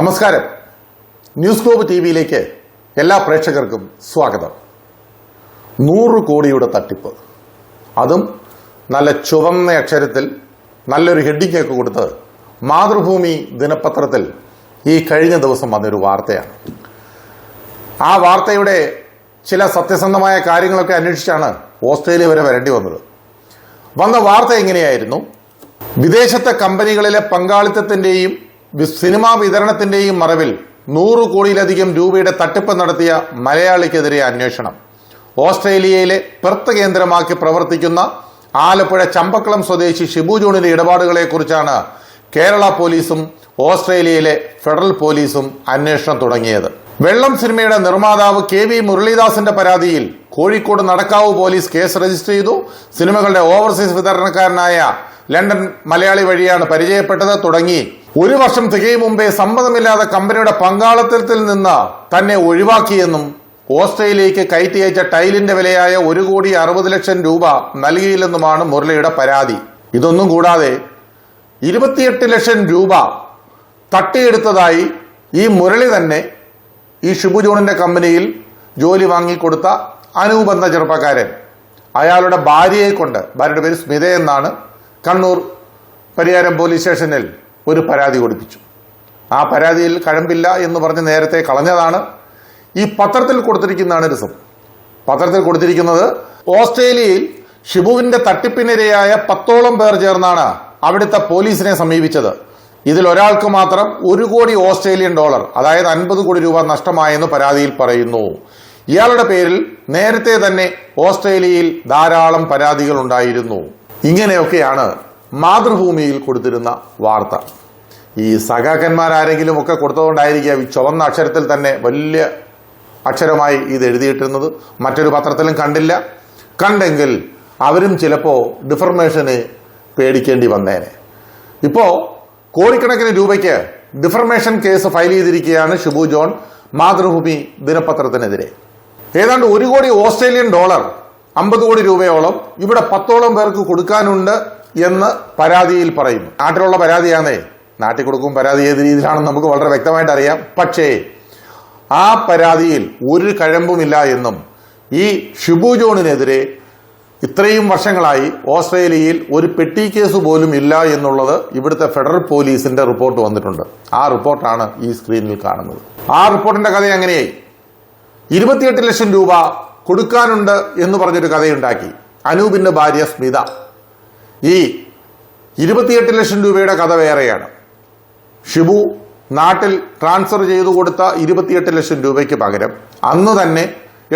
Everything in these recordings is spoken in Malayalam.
നമസ്കാരം. ന്യൂസ് ഗ്ലോബ് ടി വിയിലേക്ക് എല്ലാ പ്രേക്ഷകർക്കും സ്വാഗതം. നൂറ് കോടിയുടെ തട്ടിപ്പ്. അതും നല്ല ചുവന്ന അക്ഷരത്തിൽ നല്ലൊരു ഹെഡിങ് ഒക്കെ കൊടുത്ത് മാതൃഭൂമി ദിനപത്രത്തിൽ ഈ കഴിഞ്ഞ ദിവസം വന്നൊരു വാർത്തയാണ്. ആ വാർത്തയുടെ ചില സത്യസന്ധമായ കാര്യങ്ങളൊക്കെ അന്വേഷിച്ചാണ് ഓസ്ട്രേലിയ വരെ വരേണ്ടി വന്നത്. വന്ന വാർത്ത എങ്ങനെയായിരുന്നു? വിദേശത്തെ കമ്പനികളിലെ പങ്കാളിത്തത്തിന്റെയും വി- സിനിമാ വിതരണത്തിന്റെയും മറവിൽ നൂറ് കോടിയിലധികം രൂപയുടെ തട്ടിപ്പ് നടത്തിയ മലയാളിക്കെതിരെ അന്വേഷണം. ഓസ്ട്രേലിയയിലെ പെർത്ത് കേന്ദ്രമാക്കി പ്രവർത്തിക്കുന്ന ആലപ്പുഴ ചമ്പക്കുളം സ്വദേശി ഷിബു ജോണിന്റെ ഇടപാടുകളെക്കുറിച്ചാണ് കേരള പോലീസും ഓസ്ട്രേലിയയിലെ ഫെഡറൽ പോലീസും അന്വേഷണം തുടങ്ങിയത്. വെള്ളം സിനിമയുടെ നിർമ്മാതാവ് കെ വി മുരളീദാസിന്റെ പരാതിയിൽ Kozhikode Nadakkavu police case register ചെയ്തു. സിനിമകളുടെ ഓവർസീസ് വിതരണക്കാരനായ ലണ്ടൻ മലയാളി വഴിയാണ് പരിചയപ്പെട്ടത്. തുടങ്ങി ഒരു വർഷം തികയും മുമ്പേ സമ്മതമില്ലാതെ കമ്പനിയുടെ പങ്കാളിത്തത്തിൽ നിന്ന് തന്നെ ഒഴിവാക്കിയെന്നും ഓസ്ട്രേലിയയ്ക്ക് കയറ്റി അയച്ച ടൈലിന്റെ വിലയായ ഒരു കോടി അറുപത് ലക്ഷം രൂപ നൽകിയില്ലെന്നുമാണ് മുരളിയുടെ പരാതി. ഇതൊന്നും കൂടാതെ ഇരുപത്തിയെട്ട് ലക്ഷം രൂപ തട്ടിയെടുത്തതായി ഈ മുരളി തന്നെ ഈ ഷിബു ജോണിന്റെ കമ്പനിയിൽ ജോലി വാങ്ങിക്കൊടുത്ത അനൂപ് എന്ന ചെറുപ്പക്കാരൻ. അയാളുടെ ഭാര്യയെ കൊണ്ട് ഭാര്യയുടെ പേര് സ്മിത എന്നാണ് കണ്ണൂർ പരിയാരം പോലീസ് സ്റ്റേഷനിൽ ഒരു പരാതി കൊടുപ്പിച്ചു. ആ പരാതിയിൽ കഴമ്പില്ല എന്ന് പറഞ്ഞ് നേരത്തെ കളഞ്ഞതാണ്. ഈ പത്രത്തിൽ കൊടുത്തിരിക്കുന്നതാണ് രസം പത്രത്തിൽ കൊടുത്തിരിക്കുന്നത് ഓസ്ട്രേലിയയിൽ ഷിബുവിന്റെ തട്ടിപ്പിനിരയായ പത്തോളം പേർ ചേർന്നാണ് അവിടുത്തെ പോലീസിനെ സമീപിച്ചത്. ഇതിൽ ഒരാൾക്ക് മാത്രം ഒരു കോടി ഓസ്ട്രേലിയൻ ഡോളർ അതായത് അൻപത് കോടി രൂപ നഷ്ടമായെന്ന് പരാതിയിൽ പറയുന്നു. ഇയാളുടെ പേരിൽ നേരത്തെ തന്നെ ഓസ്ട്രേലിയയിൽ ധാരാളം പരാതികൾ ഉണ്ടായിരുന്നു. ഇങ്ങനെയൊക്കെയാണ് മാതൃഭൂമിയിൽ കൊടുത്തിരുന്ന വാർത്ത. ഈ സഖാക്കന്മാരാരെങ്കിലും ഒക്കെ കൊടുത്തതുകൊണ്ടായിരിക്കാം ഈ ചുവന്ന അക്ഷരത്തിൽ തന്നെ വലിയ അക്ഷരമായി ഇത് എഴുതിയിട്ടിരുന്നത്. മറ്റൊരു പത്രത്തിലും കണ്ടില്ല. കണ്ടെങ്കിൽ അവരും ചിലപ്പോൾ ഡിഫർമേഷന് പേടിക്കേണ്ടി വന്നേനെ. ഇപ്പോ കോടിക്കണക്കിന് രൂപയ്ക്ക് ഡിഫർമേഷൻ കേസ് ഫയൽ ചെയ്തിരിക്കുകയാണ് ഷിബു ജോൺ മാതൃഭൂമി ദിനപത്രത്തിനെതിരെ. ഏതാണ്ട് ഒരു കോടി ഓസ്ട്രേലിയൻ ഡോളർ അമ്പത് കോടി രൂപയോളം ഇവിടെ പത്തോളം പേർക്ക് കൊടുക്കാനുണ്ട്. എന്ന് പരാതിയിൽ പറയുന്നു നാട്ടിലുള്ള പരാതിയാണേ. നാട്ടിൽ കൊടുക്കും പരാതി ഏത് രീതിയിലാണെന്ന് നമുക്ക് വളരെ വ്യക്തമായിട്ട് അറിയാം. പക്ഷേ ആ പരാതിയിൽ ഒരു കഴമ്പുമില്ല എന്നും ഈ ഷിബു ജോണിനെതിരെ ഇത്രയും വർഷങ്ങളായി ഓസ്ട്രേലിയയിൽ ഒരു പെട്ടി കേസ് പോലും ഇല്ല എന്നുള്ളത് ഇവിടുത്തെ ഫെഡറൽ പോലീസിന്റെ റിപ്പോർട്ട് വന്നിട്ടുണ്ട്. ആ റിപ്പോർട്ടാണ് ഈ സ്ക്രീനിൽ കാണുന്നത്. ആ റിപ്പോർട്ടിന്റെ കഥ എങ്ങനെയായി? ഇരുപത്തിയെട്ട് ലക്ഷം രൂപ കൊടുക്കാനുണ്ട് എന്ന് പറഞ്ഞൊരു കഥയുണ്ടാക്കി. അനൂപിന്റെ ഭാര്യ സ്മിത. ഈ ഇരുപത്തിയെട്ട് ലക്ഷം രൂപയുടെ കഥ വേറെയാണ്. ഷിബു നാട്ടിൽ ട്രാൻസ്ഫർ ചെയ്തു കൊടുത്ത ഇരുപത്തിയെട്ട് ലക്ഷം രൂപയ്ക്ക് പകരം അന്ന് തന്നെ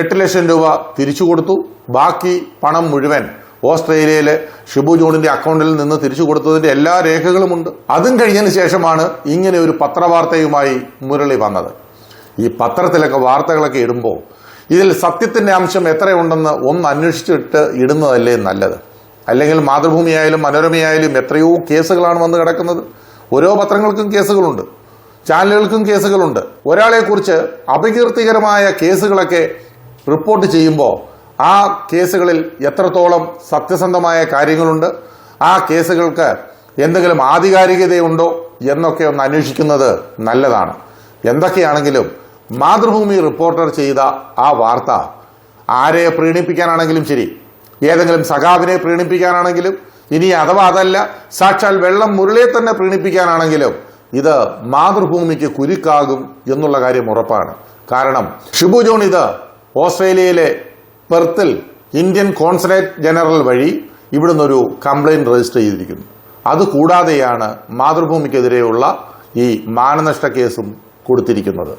എട്ട് ലക്ഷം രൂപ തിരിച്ചു കൊടുത്തു. ബാക്കി പണം മുഴുവൻ ഓസ്ട്രേലിയയിലെ ഷിബു ജോണിന്റെ അക്കൗണ്ടിൽ നിന്ന് തിരിച്ചു കൊടുത്തതിന്റെ എല്ലാ രേഖകളുമുണ്ട് അതും കഴിഞ്ഞതിന് ശേഷമാണ് ഇങ്ങനെ ഒരു പത്രവാർത്തയുമായി മുരളി വന്നത്. ഈ പത്രത്തിലൊക്കെ വാർത്തകളൊക്കെ ഇടുമ്പോൾ ഇതിൽ സത്യത്തിന്റെ അംശം എത്രയുണ്ടെന്ന് ഒന്ന് അന്വേഷിച്ചിട്ട് ഇടുന്നതല്ലേ നല്ലത്? അല്ലെങ്കിൽ മാതൃഭൂമിയായാലും മനോരമയായാലും എത്രയോ കേസുകളാണ് വന്ന് കിടക്കുന്നത്. ഓരോ പത്രങ്ങൾക്കും കേസുകളുണ്ട്. ചാനലുകൾക്കും കേസുകളുണ്ട്. ഒരാളെക്കുറിച്ച് അപകീർത്തികരമായ കേസുകളൊക്കെ റിപ്പോർട്ട് ചെയ്യുമ്പോൾ ആ കേസുകളിൽ എത്രത്തോളം സത്യസന്ധമായ കാര്യങ്ങളുണ്ട് ആ കേസുകൾക്ക് എന്തെങ്കിലും ആധികാരികതയുണ്ടോ എന്നൊക്കെ ഒന്ന് അന്വേഷിക്കുന്നത് നല്ലതാണ്. എന്തൊക്കെയാണെങ്കിലും മാതൃഭൂമി റിപ്പോർട്ടർ ചെയ്ത ആ വാർത്ത ആരെ പ്രീണിപ്പിക്കാനാണെങ്കിലും ശരി ഏതെങ്കിലും സഖാവിനെ പ്രീണിപ്പിക്കാനാണെങ്കിലും ഇനി അഥവാ അതല്ല സാക്ഷാൽ വെള്ളം മുരളിയെ തന്നെ പ്രീണിപ്പിക്കാനാണെങ്കിലും ഇത് മാതൃഭൂമിക്ക് കുരുക്കാകും എന്നുള്ള കാര്യം ഉറപ്പാണ്. കാരണം ഷിബു ജോൺ ഇത് ഓസ്ട്രേലിയയിലെ പെർത്തിൽ ഇന്ത്യൻ കോൺസുലേറ്റ് ജനറൽ വഴി ഇവിടുന്ന് ഒരു കംപ്ലൈന്റ് രജിസ്റ്റർ ചെയ്തിരിക്കുന്നു. അതുകൂടാതെയാണ് മാതൃഭൂമിക്കെതിരെയുള്ള ഈ മാനനഷ്ട കേസും കൊടുത്തിരിക്കുന്നത്.